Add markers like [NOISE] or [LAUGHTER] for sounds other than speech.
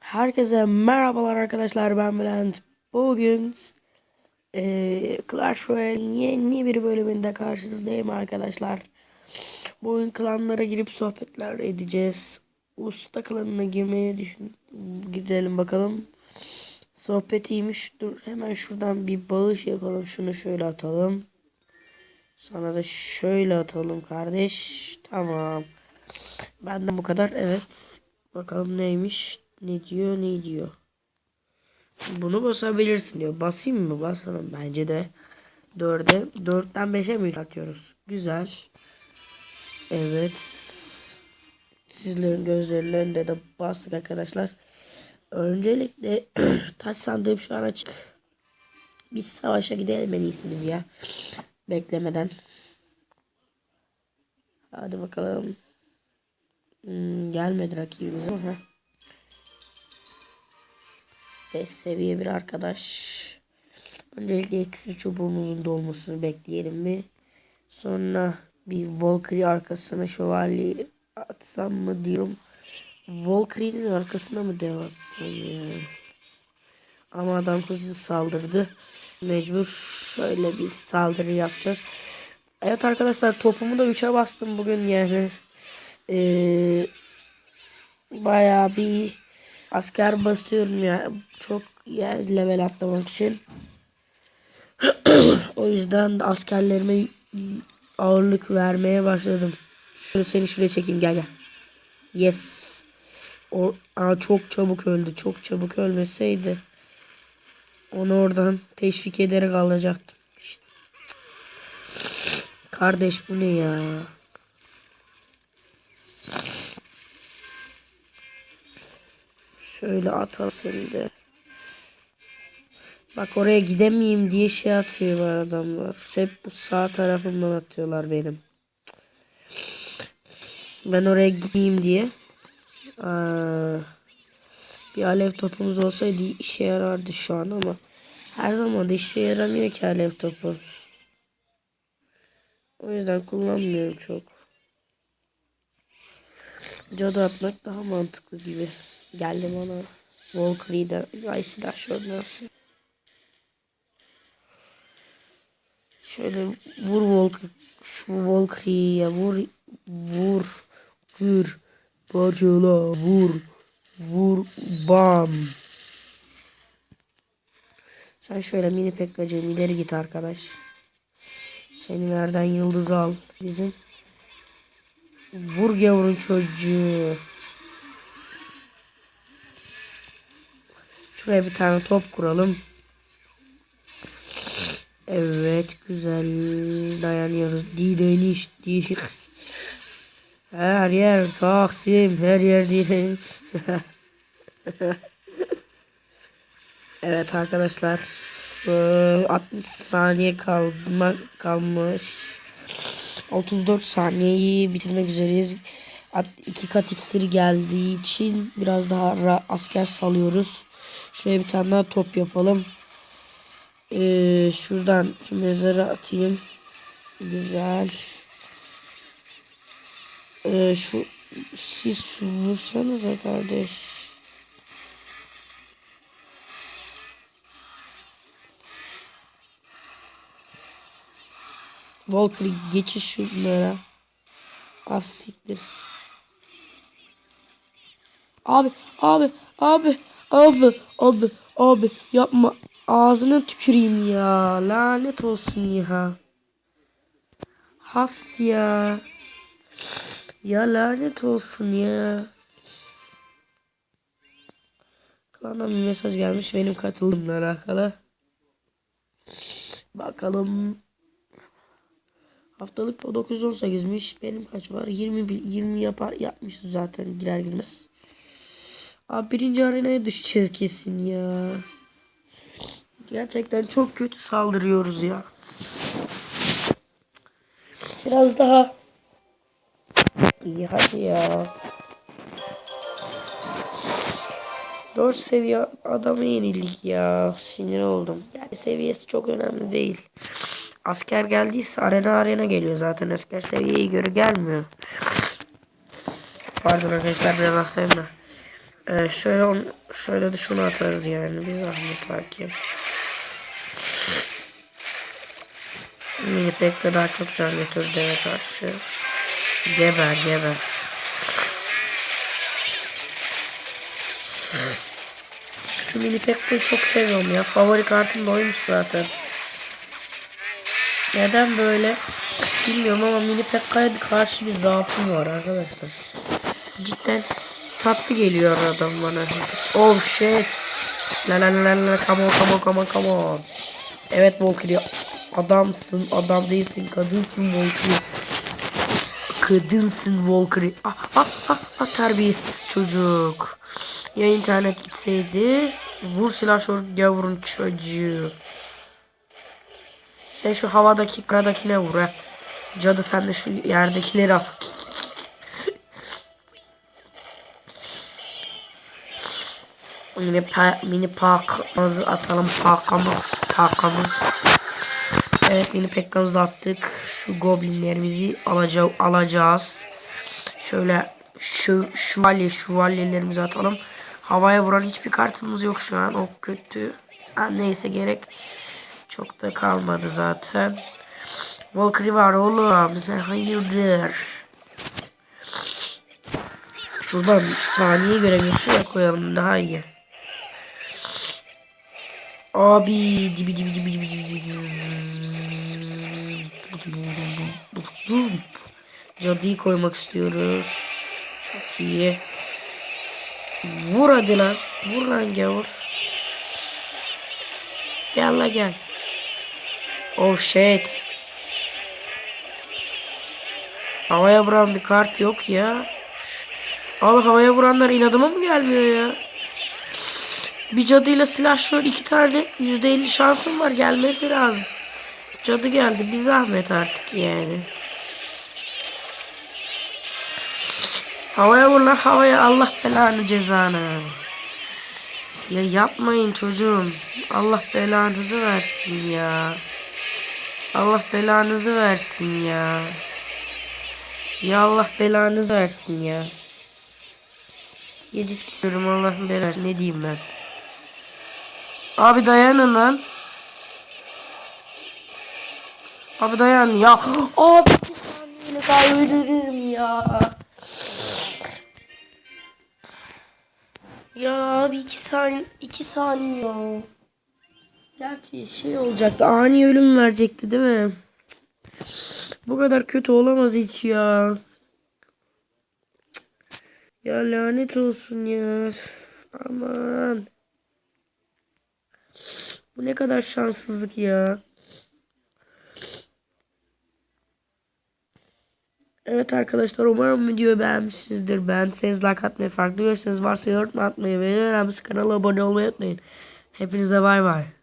Herkese merhabalar arkadaşlar ben Bülent. Bugün eee Clash Royale'in yeni bir bölümünde karşınızdayım arkadaşlar. Bugün klanlara girip sohbetler edeceğiz. Usta klanına girmeye düşün gidelim bakalım. Sohbet iyiymiş. Dur hemen şuradan bir bağış yapalım. Şunu şöyle atalım. Sana da şöyle atalım kardeş. Tamam. Benden bu kadar. Evet. Bakalım neymiş. Ne diyor ne diyor. Bunu basabilirsin diyor. Basayım mı? Basalım. Bence de 4'e 4'ten 5'e mi atıyoruz? Güzel. Evet. Sizlerin gözlerinin önünde de bastık arkadaşlar. Öncelikle [CLEARS THROAT] taç sandığım şu an açık. Biz savaşa gidelim en iyisi biz ya. Beklemeden. Hadi bakalım. Hmm, gelmedi rakibimiz ama. 5 seviye bir arkadaş. Öncelikle iksir çubuğumuzun dolmasını bekleyelim mi? Sonra bir Valkyrie arkasına şövalye atsam mı diyorum. Valkyrie'nin arkasına mı dev atsam ya? Ama adam hızlı saldırdı. Mecbur şöyle bir saldırı yapacağız. Evet arkadaşlar topumu da 3'e bastım bugün yani. Ee, bayağı bir asker basıyorum ya. Çok ya, level atlamak için. [CLEARS THROAT] o yüzden de askerlerime ağırlık vermeye başladım. Şöyle seni şuraya çekeyim gel gel. Yes. O aa, çok çabuk öldü. Çok çabuk ölmeseydi onu oradan teşvik ederek alacaktım. İşte. Kardeş bu ne ya? Şöyle atalım seni de. Bak oraya gidemeyeyim diye şey atıyor bu adamlar. Hep bu sağ tarafımdan atıyorlar benim. Ben oraya gideyim diye. Aa, bir alev topumuz olsaydı işe yarardı şu an ama her zaman da işe yaramıyor ki alev topu. O yüzden kullanmıyorum çok. Cadı atmak daha mantıklı gibi. Geldi bana. Valkyrie'den. Ay silah şöyle nasıl? Şöyle vur Volk şu Valkyrie'ye vur vur gür parçala vur vur bam. Sen şöyle mini pekkacığım ileri git arkadaş. Seni nereden yıldız al bizim. Vur gavurun çocuğu. Şuraya bir tane top kuralım. Evet güzel dayanıyoruz. Direniş direniş. Her yer Taksim, her yer direniş. [LAUGHS] evet arkadaşlar. 60 saniye kalma, kalmış. 34 saniyeyi bitirmek üzereyiz. İki kat iksiri geldiği için biraz daha asker salıyoruz. Şuraya bir tane daha top yapalım. Ee, şuradan şu mezara atayım. Güzel. Ee, şu siz şu vursanıza kardeş. Valkyrie geçiş şunlara. Az siktir. Abi, abi, abi, abi, abi, abi yapma. Ağzına tüküreyim ya. Lanet olsun ya. Has ya. Ya lanet olsun ya. Klandan bir mesaj gelmiş benim katıldığımla alakalı. Bakalım. Haftalık 918'miş. Benim kaç var? 20 20 yapar yapmışız zaten girer girmez. Abi birinci arenaya düşeceğiz kesin ya. Gerçekten çok kötü saldırıyoruz ya. Biraz daha iyi hadi ya. 4 seviye adamı yenildik ya. Sinir oldum. Yani seviyesi çok önemli değil. Asker geldiyse arena arena geliyor zaten. Asker seviyeye göre gelmiyor. pardon arkadaşlar biraz hastayım da. Ee, şöyle on, şöyle de şunu atarız yani bir zahmet hakim. Mini Pekka daha çok can götürdü eve karşı. Geber geber. Şu mini Pekka'yı çok seviyorum ya. Favori kartım da oymuş zaten. Neden böyle? Bilmiyorum ama mini Pekka'ya karşı bir zaafım var arkadaşlar. Cidden tatlı geliyor adam bana. Oh shit. La la la la come on come on come on come on. Evet Valkyrie. Adamsın adam değilsin kadınsın Valkyrie. Kadınsın Valkyrie. Ah ah ah ah terbiyesiz çocuk. Ya internet gitseydi. Vur silahşör gavurun çocuğu. Sen şu havadaki karadakine vur ha. Cadı sen de şu yerdekileri al. Mini, pa mini parkamızı atalım parkamız parkamız. Evet mini pekkamızı attık. Şu goblinlerimizi alaca alacağız. Şöyle şu şövalye şövalyelerimizi atalım. Havaya vuran hiçbir kartımız yok şu an. O kötü. Ha, neyse gerek çok da kalmadı zaten. Valkyrie var oğlum. Sen hayırdır? Şuradan saniye göre şuraya koyalım daha iyi. Abi dibi dibi dibi dibi dibi dibi dibi Cadıyı koymak istiyoruz. Çok iyi. Vur hadi lan. Vur lan gavur. Gel la gel. Oh shit. Havaya vuran bir kart yok ya. Abi havaya vuranlar inadıma mı gelmiyor ya? Bir cadıyla silah şu iki tane yüzde elli şansım var gelmesi lazım. Cadı geldi bir zahmet artık yani. Havaya vur lan havaya Allah belanı cezanı. Ya yapmayın çocuğum. Allah belanızı versin ya. Allah belanızı versin ya. Ya Allah belanızı versin ya. Ya ciddi söylüyorum Allah belanı ne diyeyim ben. Abi dayanın lan. Abi dayan ya. Abi bir saniye daha ölürüm ya. Ya abi iki saniye, iki saniye. Gerçi şey olacaktı, ani ölüm verecekti değil mi? Bu kadar kötü olamaz hiç ya. Ya lanet olsun ya. Aman. Bu ne kadar şanssızlık ya. Evet arkadaşlar umarım videoyu beğenmişsinizdir. Beğendiyseniz like atmayı, farklı görüşleriniz varsa yorum atmayı ve en önemlisi kanala abone olmayı unutmayın. Hepinize bay bay.